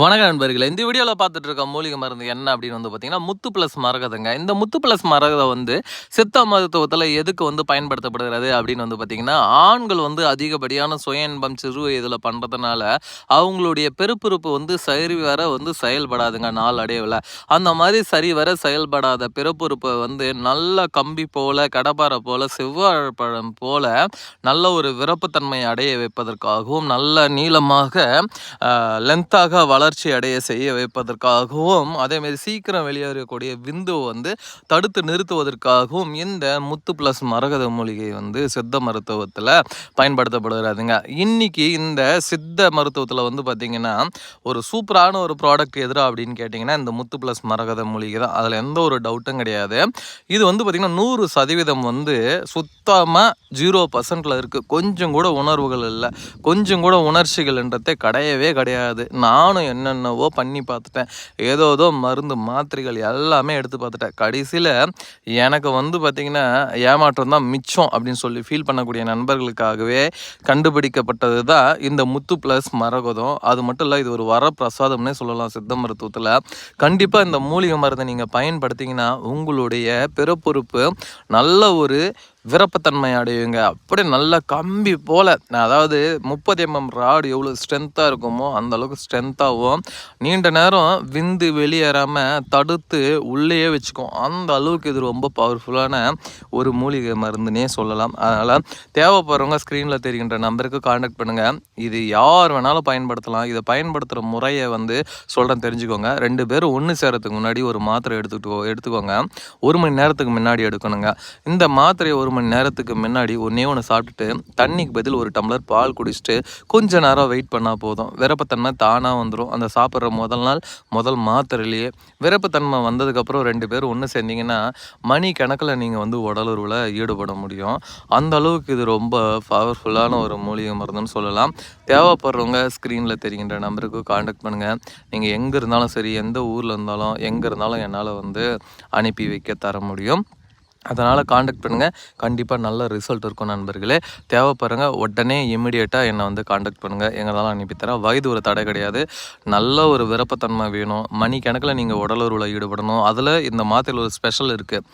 வணக்கம் நண்பர்களே. இந்த வீடியோவில் பார்த்துட்டு இருக்க மூலிகை மருந்து என்ன அப்படின்னு வந்து பார்த்தீங்கன்னா முத்து ப்ளஸ் மரகதங்க. இந்த முத்து ப்ளஸ் மரகதை வந்து சித்த மருத்துவத்தில் எதுக்கு வந்து பயன்படுத்தப்படுகிறது அப்படின்னு வந்து பார்த்தீங்கன்னா ஆண்கள் வந்து அதிகப்படியான சுய இன்பம் சிறு வயதில் பண்ணுறதுனால அவங்களுடைய பெருப்புறுப்பு வந்து சரி வர வந்து செயல்படாதுங்க நாளடைவில். அந்த மாதிரி சரி வர செயல்படாத பிறப்புறுப்பை வந்து நல்ல கம்பி போல் கடப்பாரை போல் செவ்வாழைப்பழம் போல நல்ல ஒரு விரப்புத்தன்மை அடைய வைப்பதற்காகவும் நல்ல நீளமாக லென்த்தாக வள வளர்ச்சி அடைய செய்ய வைப்பதற்காகவும் அதேமாரி சீக்கிரம் வெளியேறக்கூடிய விந்துவை வந்து தடுத்து நிறுத்துவதற்காகவும் இந்த முத்து ப்ளஸ் மரகத மூலிகை வந்து சித்த மருத்துவத்தில் பயன்படுத்தப்படுகிறதுங்க இன்னைக்கு இந்த சித்த மருத்துவத்தில் வந்து பார்த்திங்கன்னா ஒரு சூப்பரான ஒரு ப்ராடக்ட் எதிரா அப்படின்னு கேட்டிங்கன்னா இந்த முத்து ப்ளஸ் மரகத மூலிகை தான். அதில் எந்த ஒரு டவுட்டும் கிடையாது. இது வந்து பார்த்திங்கன்னா நூறு சதவீதம் வந்து சுத்தமாக ஜீரோ பர்சன்டில் இருக்குது கொஞ்சம் கூட உணர்வுகள் இல்லை. கொஞ்சம் கூட உணர்ச்சிகள்ன்றதே கிடையவே கிடையாது. நானும் என்னென்னவோ பண்ணி பார்த்துட்டேன். ஏதோ ஏதோ மருந்து மாத்திரைகள் எல்லாமே எடுத்து பார்த்துட்டேன். கடைசியில் எனக்கு வந்து பார்த்திங்கன்னா ஏமாற்றம் தான் மிச்சம் அப்படின்னு சொல்லி ஃபீல் பண்ணக்கூடிய நண்பர்களுக்காகவே கண்டுபிடிக்கப்பட்டது தான் இந்த முத்து ப்ளஸ் மரகதம். அது மட்டும் இல்லை இது ஒரு வரப்பிரசாதம்னே சொல்லலாம் சித்த மருத்துவத்தில். கண்டிப்பாக இந்த மூலிகை மருந்தை நீங்கள் பயன்படுத்திங்கன்னா உங்களுடைய பிறப்புறுப்பு நல்ல ஒரு விரப்பத்தன்மை அடையுங்க. அப்படி நல்லா கம்பி போல். அதாவது முப்பது எம்எம் ராடு எவ்வளோ ஸ்ட்ரென்த்தாக இருக்குமோ அந்த அளவுக்கு ஸ்ட்ரென்த்தாகவும் நீண்ட நேரம் விந்து வெளியேறாமல் தடுத்து உள்ளேயே வச்சுக்கும். அந்த அளவுக்கு இது ரொம்ப பவர்ஃபுல்லான ஒரு மூலிகை மருந்துனே சொல்லலாம். அதனால் தேவைப்படுறவங்க ஸ்க்ரீனில் தெரிகின்ற நம்பருக்கு காண்டாக்ட் பண்ணுங்கள் இது யார் வேணாலும் பயன்படுத்தலாம். இதை பயன்படுத்துகிற முறையை வந்து சொல்கிறேன் தெரிஞ்சுக்கோங்க. ரெண்டு பேரும் ஒன்று சேரத்துக்கு முன்னாடி ஒரு மாத்திரை எடுத்துக்கிட்டு எடுத்துக்கோங்க. ஒரு மணி நேரத்துக்கு முன்னாடி எடுக்கணுங்க. இந்த மாத்திரையை ஒரு மணி நேரத்துக்கு முன்னாடி ஒன்றே ஒன்று சாப்பிட்டுட்டு தண்ணிக்கு பதில் ஒரு டம்ளர் பால் குடிச்சிட்டு கொஞ்ச நேரம் வெயிட் பண்ணால் போதும். விரப்பத்தன்மை தானாக வந்துடும் அந்த சாப்பிட்ற முதல் நாள் முதல் மாத்திரையிலேயே விரப்பத்தன்மை வந்ததுக்கப்புறம் ரெண்டு பேரும் ஒன்று சேர்ந்தீங்கன்னா மணி கணக்கில் நீங்கள் வந்து உடலுறவில் ஈடுபட முடியும். அந்த அளவுக்கு இது ரொம்ப பவர்ஃபுல்லான ஒரு மூலிகை மருந்துன்னு சொல்லலாம். தேவைப்படுறவங்க ஸ்க்ரீனில் தெரிகின்ற நம்பருக்கு காண்டாக்ட் பண்ணுங்கள் நீங்கள் எங்கே இருந்தாலும் சரி எந்த ஊரில் இருந்தாலும் எங்கே இருந்தாலும் என்னால் வந்து அனுப்பி வைக்க தர முடியும். அதனால் காண்டாக்ட் பண்ணுங்கள் கண்டிப்பாக நல்ல ரிசல்ட் இருக்கும் நண்பர்களே. தேவைப்படுறங்க உடனே இமிடியேட்டாக என்னை வந்து காண்டாக்ட் பண்ணுங்கள் எங்களால் அனுப்பித்தரேன் வயது ஒரு தடை கிடையாது. நல்ல ஒரு விருப்பத்தன்மை வேணும். மணி கணக்கில் நீங்கள் உடலுறவில் ஈடுபடணும். அதில் இந்த மாத்திரையில் ஒரு ஸ்பெஷல் இருக்குது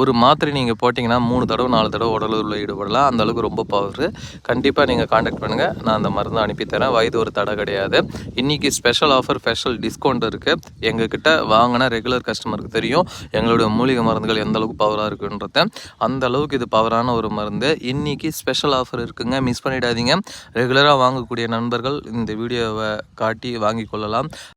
ஒரு மாத்திரை நீங்கள் போட்டிங்கன்னா மூணு தடவை நாலு தடவை உடலுறவில் ஈடுபடலாம். அந்த அளவுக்கு ரொம்ப பவர் கண்டிப்பாக நீங்கள் காண்டாக்ட் பண்ணுங்கள் நான் அந்த மருந்து அனுப்பித்தரேன் வயது ஒரு தடை கிடையாது. இன்றைக்கி ஸ்பெஷல் ஆஃபர் ஸ்பெஷல் டிஸ்கவுண்ட் இருக்குது எங்ககிட்ட வாங்கினா ரெகுலர் கஸ்டமருக்கு தெரியும். எங்களுடைய மூலிகை மருந்துகள் எந்த அளவுக்கு பவராக இருக்குது இருக்குன்றத அந்த அளவுக்கு இது பவரான ஒரு மருந்து. இன்னைக்கு ஸ்பெஷல் ஆஃபர் இருக்குங்க. மிஸ் பண்ணிடாதீங்க. ரெகுலராக வாங்கக்கூடிய நண்பர்கள் இந்த வீடியோவை காட்டி வாங்கி கொள்ளலாம்.